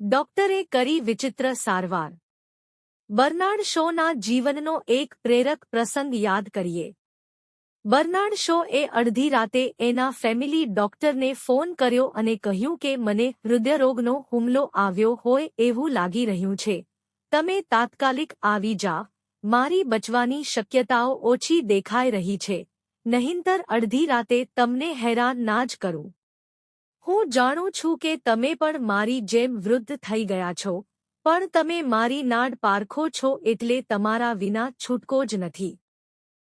ડોક્ટરે કરી વિચિત્ર સારવાર. બર્નાર્ડ શોના જીવનનો એક પ્રેરક પ્રસંગ યાદ કરીએ. બર્નાર્ડ શો એ અડધી રાતે એના ફેમિલી ડોક્ટરને ફોન કર્યો અને કહ્યું કે મને હૃદયરોગનો હુમલો આવ્યો હોય એવું લાગી રહ્યું છે. તમે તાત્કાલિક આવી જા મારી બચવાની શક્યતાઓ ઓછી દેખાઈ રહી છે. નહીંતર અડધી રાતે તમને હેરાન ના જ કરું. હું જાણું છું કે તમે પણ મારી જેમ વૃદ્ધ થઈ ગયા છો, પણ તમે મારી નાડ પારખો છો એટલે તમારા વિના છૂટકો જ નથી.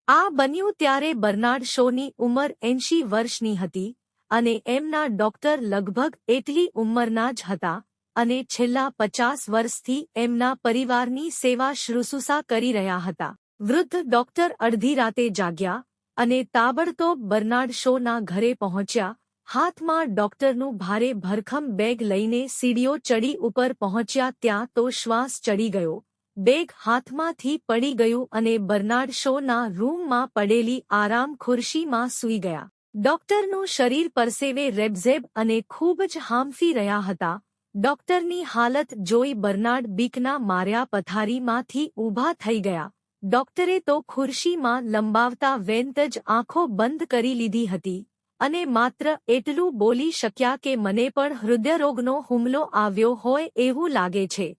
આ બન્યું ત્યારે બર્નાર્ડ શોની ઉંમર એંશી વર્ષની હતી અને એમના ડોક્ટર લગભગ એટલી ઉંમરના જ હતા અને છેલ્લા પચાસ વર્ષથી એમના પરિવારની સેવા શ્રુસુસા કરી રહ્યા હતા. વૃદ્ધ ડોક્ટર અડધી રાતે જાગ્યા અને તાબડતોબ બર્નાર્ડ શોના ઘરે પહોંચ્યા હાથમાં ડોક્ટરનું ભારે ભરખમ બેગ લઈને સીડીઓ ચડી ઉપર પહોંચ્યા ત્યાં તો શ્વાસ ચડી ગયો. બેગ હાથમાંથી પડી ગયું અને બર્નાર્ડ શોના રૂમમાં પડેલી આરામ ખુરશીમાં સૂઈ ગયા. ડોક્ટરનું શરીર પરસેવે રેબઝેબ અને ખૂબ જ હાંફી રહ્યા હતા. ડોક્ટરની હાલત જોઈ બર્નાર્ડ બીકના માર્યા પથારીમાંથી ઊભા થઈ ગયા. ડોક્ટરે તો ખુરશીમાં લંબાવતા વેંત જ આંખો બંધ કરી લીધી હતી. અને માત્ર એટલું બોલી શક્યા કે મને પણ હૃદયરોગનો હુમલો આવ્યો હોય એવું લાગે છે.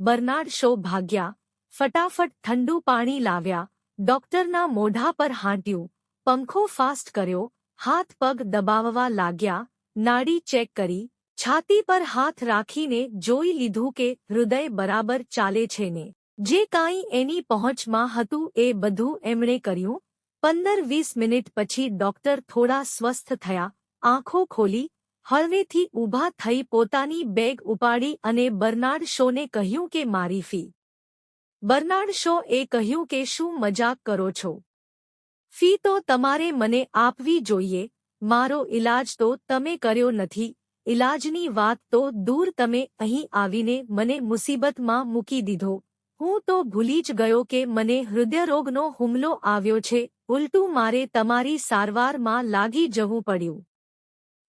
બર્નાડ શો ભાગ્યા. ફટાફટ ઠંડુ પાણી લાવ્યા. ડોક્ટરના મોઢા પર હાંટ્યું. પંખો ફાસ્ટ કર્યો. હાથ પગ દબાવવા લાગ્યા. નાડી ચેક કરી. છાતી પર હાથ રાખીને જોઈ લીધું કે હૃદય બરાબર ચાલે છે ને. જે કાંઈ એની પહોંચમાં હતું એ બધું એમણે કર્યું. પંદર વીસ મિનિટ પછી ડોક્ટર થોડા સ્વસ્થ થયા, આંખો ખોલી, હળવેથી ઊભા થઈ પોતાની બેગ ઉપાડી અને બર્નાર્ડ શોને કહ્યું કે, મારી ફી. બર્નાર્ડ શો એ કહ્યું કે, શું મજાક કરો છો? ફી તો તમારે મને આપવી જોઈએ, મારો ઇલાજ તો તમે કર્યો નથી ઇલાજની વાત તો દૂર તમે અહીં આવીને મને મુસીબતમાં મૂકી દીધો, હું તો ભૂલી જ ગયો કે મને હૃદયરોગનો હુમલો આવ્યો છે ઉલટું મારે તમારી સારવારમાં લાગી જવું પડ્યું.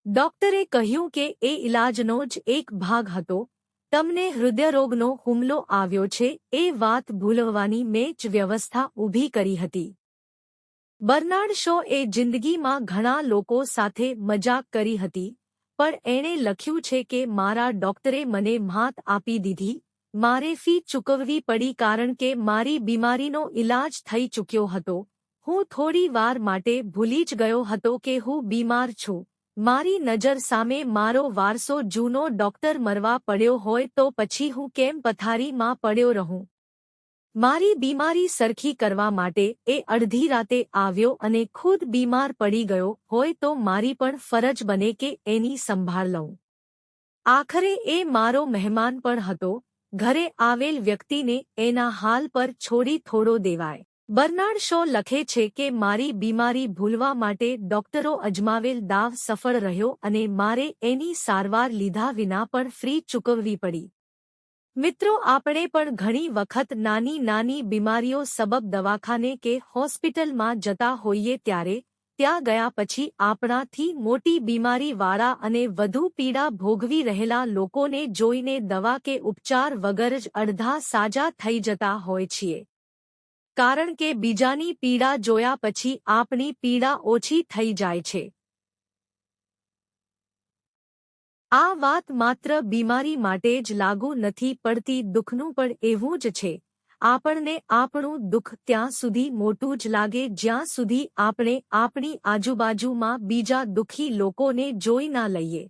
ડોક્ટરે કહ્યું કે એ ઇલાજનો જ એક ભાગ હતો. તમને હૃદયરોગનો હુમલો આવ્યો છે, એ વાત ભૂલવવાની મેં જ વ્યવસ્થા ઊભી કરી હતી. બર્નાર્ડ શો એ જિંદગીમાં ઘણા લોકો સાથે મજાક કરી હતી, પણ એણે લખ્યું છે કે મારા ડોક્ટરે મને માત આપી દીધી, મારે ફી ચૂકવવી પડી કારણ કે મારી બીમારીનો ઇલાજ થઈ ચૂક્યો હતો હું થોડી વાર માટે ભૂલી જ ગયો હતો કે હું બીમાર છું. મારી નજર સામે મારો વારસો જૂનો ડોક્ટર મરવા પડ્યો હોય તો પછી હું કેમ પથારીમાં પડ્યો રહું? મારી બીમારી સરખી કરવા માટે એ અડધી રાતે આવ્યો અને ખુદ બીમાર પડી ગયો હોય તો મારી પણ ફરજ બને કે એની સંભાળ લઉં. આખરે એ મારો મહેમાન પણ હતો. ઘરે આવેલ વ્યક્તિને એના હાલ પર છોડી થોડો દેવાય. બર્નાર્ડ શો લખે છે કે મારી બીમારી ભૂલવા માટે ડોક્ટરો અજમાવેલ દાવ સફળ રહ્યો અને મારે એની સારવાર લીધા વિના પણ ફ્રી ચૂકવવી પડી. મિત્રો, આપણે પણ ઘણી વખત નાની નાની બીમારીઓ સબબ દવાખાને કે હોસ્પિટલમાં જતા હોઈએ ત્યારે, ત્યાં ગયા પછી આપણાથી મોટી બીમારીવાળા અને વધુ પીડા ભોગવી રહેલા લોકોને જોઈને દવા કે ઉપચાર વગર જ અડધા સાજા થઈ જતા હોય છીએ. કારણ કે બીજાની પીડા જોયા પછી આપણી પીડા ઓછી થઈ જાય છે. આ વાત માત્ર બીમારી માટે જ લાગુ નથી પડતી, દુઃખનું પણ એવું જ છે. આપણને આપણું દુઃખ ત્યાં સુધી મોટું જ લાગે, જ્યાં સુધી આપણે આપણી આજુબાજુમાં બીજા દુઃખી લોકોને જોઈ ના લઈએ.